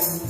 gracias.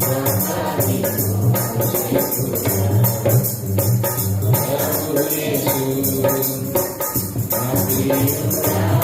Thank you.